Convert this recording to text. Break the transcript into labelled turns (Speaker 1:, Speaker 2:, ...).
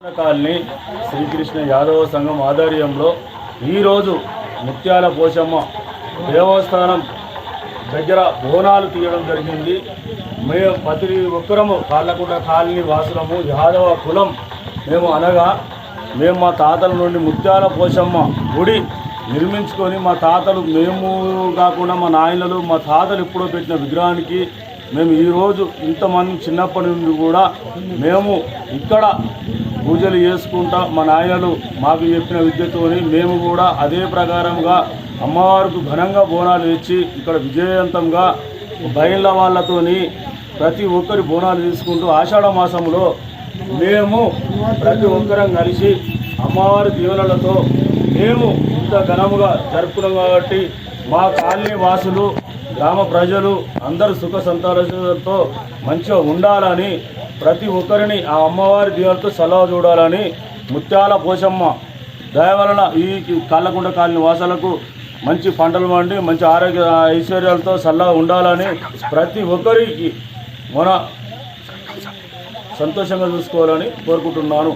Speaker 1: Colony Srikrishna Yadava సంఘం ఆధ్వర్యంలో ఈరోజు ముత్యాల పోషమ్మ దేవస్థానం దగ్గర బోనాలు తీయడం జరిగింది. మేము ప్రతి ఒక్కరము కాళ్ళకుంట కాలనీ వాసులము యాదవ కులం మేము అనగా మేము మా తాతల నుండి ముత్యాల పోషమ్మ గుడి నిర్మించుకొని మా తాతలు మేము కాకుండా మా నాయనలు మా తాతలు ఎప్పుడో పెట్టిన విగ్రహానికి మేము ఈరోజు ఇంతమంది చిన్నప్పటి నుండి కూడా మేము ఇక్కడ పూజలు చేసుకుంటా మా నాయనలు మాకు చెప్పిన విద్యతోని మేము కూడా అదే ప్రకారంగా అమ్మవారికి ఘనంగా బోనాలు ఇచ్చి ఇక్కడ విజయవంతంగా బయళ్ళ వాళ్ళతోని ప్రతి ఒక్కరి బోనాలు తీసుకుంటూ ఆషాఢ మాసంలో మేము ప్రతి ఒక్కరం కలిసి అమ్మవారి దీవెనలతో మేము ఇంత ఘనముగా జరుపుకున్నాం కాబట్టి మా కాలనీ వాసులు గ్రామ ప్రజలు అందరూ సుఖ సంతోషాలతో మంచిగా ఉండాలని ప్రతి ఒక్కరిని ఆ అమ్మవారి దీవులతో సలహా చూడాలని ముత్యాల పోషమ్మ దయ వలన ఈ కళ్ళకుండ కాలనీ వాసాలకు మంచి పంటలు పండి మంచి ఆరోగ్య ఐశ్వర్యాలతో సల్లగా ఉండాలని ప్రతి ఒక్కరికి మన సంతోషంగా చూసుకోవాలని కోరుకుంటున్నాను.